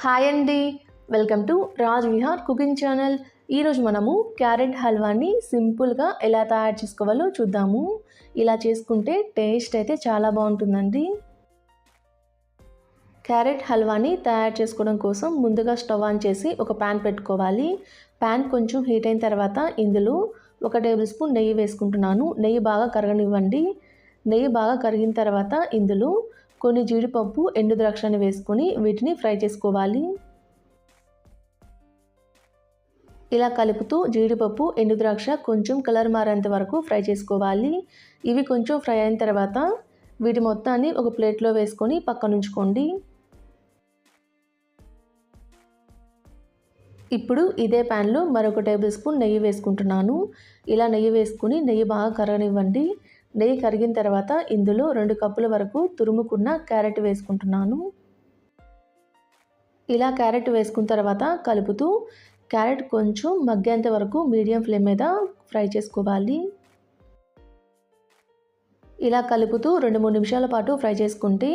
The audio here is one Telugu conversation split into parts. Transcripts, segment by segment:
హాయ్ అండి. Welcome to Raj Vihar cooking channel. ఈరోజు మనము క్యారెట్ హల్వాని సింపుల్గా ఎలా తయారు చేసుకోవాలో చూద్దాము. ఇలా చేసుకుంటే టేస్ట్ అయితే చాలా బాగుంటుందండి. క్యారెట్ హల్వాని తయారు చేసుకోవడం కోసం ముందుగా స్టవ్ ఆన్ చేసి ఒక ప్యాన్ పెట్టుకోవాలి. ప్యాన్ కొంచెం హీట్ అయిన తర్వాత ఇందులో ఒక టేబుల్ స్పూన్ నెయ్యి వేసుకుంటున్నాను. నెయ్యి బాగా కరగనివ్వండి. నెయ్యి బాగా కరిగిన తర్వాత ఇందులో కొన్ని జీడిపప్పు ఎండు ద్రాక్షను వేసుకొని వీటిని ఫ్రై చేసుకోవాలి. ఇలా కలుపుతూ జీడిపప్పు ఎండు ద్రాక్ష కొంచెం కలర్ మారేంత వరకు ఫ్రై చేసుకోవాలి. ఇవి కొంచెం ఫ్రై అయిన తర్వాత వీటి మొత్తాన్ని ఒక ప్లేట్లో వేసుకొని పక్కనుంచుకోండి ఇప్పుడు ఇదే ప్యాన్లో మరొక టేబుల్ స్పూన్ నెయ్యి వేసుకుంటున్నాను. ఇలా నెయ్యి వేసుకుని నెయ్యి బాగా కరగనివ్వండి. నెయ్యి కరిగిన తర్వాత ఇందులో రెండు కప్పుల వరకు తురుముకున్న క్యారెట్ వేసుకుంటున్నాను. ఇలా క్యారెట్ వేసుకున్న తర్వాత కలుపుతూ క్యారెట్ కొంచెం మగ్గేంత వరకు మీడియం ఫ్లేమ్ మీద ఫ్రై చేసుకోవాలి. ఇలా కలుపుతూ రెండు మూడు నిమిషాల పాటు ఫ్రై చేసుకుంటే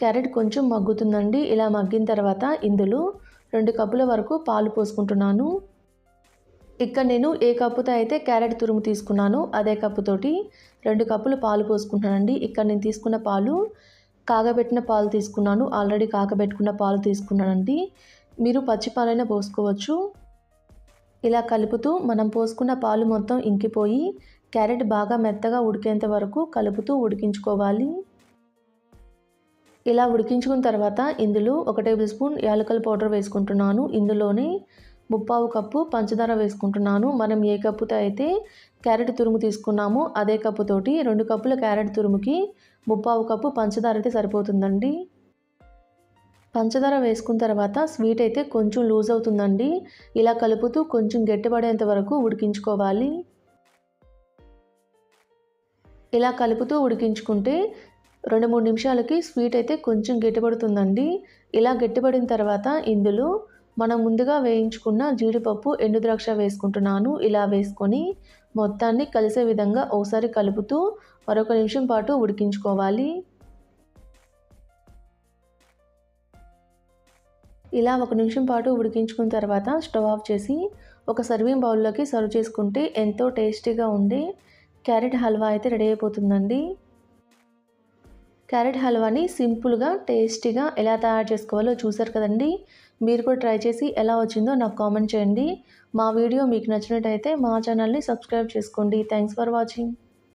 క్యారెట్ కొంచెం మగ్గుతుందండి. ఇలా మగ్గిన తర్వాత ఇందులో రెండు కప్పుల వరకు పాలు పోసుకుంటున్నాను. ఇక్కడ నేను ఏ కప్పుతో అయితే క్యారెట్ తురుము తీసుకున్నాను అదే కప్పుతోటి రెండు కప్పులు పాలు పోసుకుంటున్నానండి. ఇక్కడ నేను తీసుకున్న పాలు కాగబెట్టిన పాలు తీసుకున్నాను. ఆల్రెడీ కాగబెట్టుకున్న పాలు తీసుకున్నానండి. మీరు పచ్చి పాలైనా పోసుకోవచ్చు. ఇలా కలుపుతూ మనం పోసుకున్న పాలు మొత్తం ఇంకిపోయి క్యారెట్ బాగా మెత్తగా ఉడికేంత వరకు కలుపుతూ ఉడికించుకోవాలి. ఇలా ఉడికించుకున్న తర్వాత ఇందులో ఒక టేబుల్ స్పూన్ యాలకల పౌడర్ వేసుకుంటున్నాను. ఇందులోనే ముప్పావు కప్పు పంచదార వేసుకుంటున్నాను. మనం ఏ కప్పుతో అయితే క్యారెట్ తురుము తీసుకున్నామో అదే కప్పుతోటి రెండు కప్పుల క్యారెట్ తురుముకి ముప్పావు కప్పు పంచదార అయితే సరిపోతుందండి. పంచదార వేసుకున్న తర్వాత స్వీట్ అయితే కొంచెం లూజ్ అవుతుందండి. ఇలా కలుపుతూ కొంచెం గట్టిపడేంత వరకు ఉడికించుకోవాలి. ఇలా కలుపుతూ ఉడికించుకుంటే రెండు మూడు నిమిషాలకి స్వీట్ అయితే కొంచెం గట్టిపడుతుందండి. ఇలా గట్టిపడిన తర్వాత ఇందులో మనం ముందుగా వేయించుకున్న జీడిపప్పు ఎండుద్రాక్ష వేసుకుంటున్నాను. ఇలా వేసుకొని మొత్తాన్ని కలిసే విధంగా ఒకసారి కలుపుతూ మరొక నిమిషం పాటు ఉడికించుకోవాలి. ఇలా ఒక నిమిషం పాటు ఉడికించుకున్న తర్వాత స్టవ్ ఆఫ్ చేసి ఒక సర్వింగ్ బౌల్లోకి సర్వ్ చేసుకుంటే ఎంతో టేస్టీగా ఉండే క్యారెట్ హల్వా అయితే రెడీ అయిపోతుందండి. క్యారెట్ హల్వాని సింపుల్గా టేస్టీగా ఎలా తయారు చేసుకోవాలో చూసారు కదండి. మీరు కూడా ట్రై చేసి ఎలా వచ్చిందో నాకు కామెంట్ చేయండి. మా వీడియో మీకు నచ్చినట్టయితే మా ఛానల్ని సబ్స్క్రైబ్ చేసుకోండి. Thanks for watching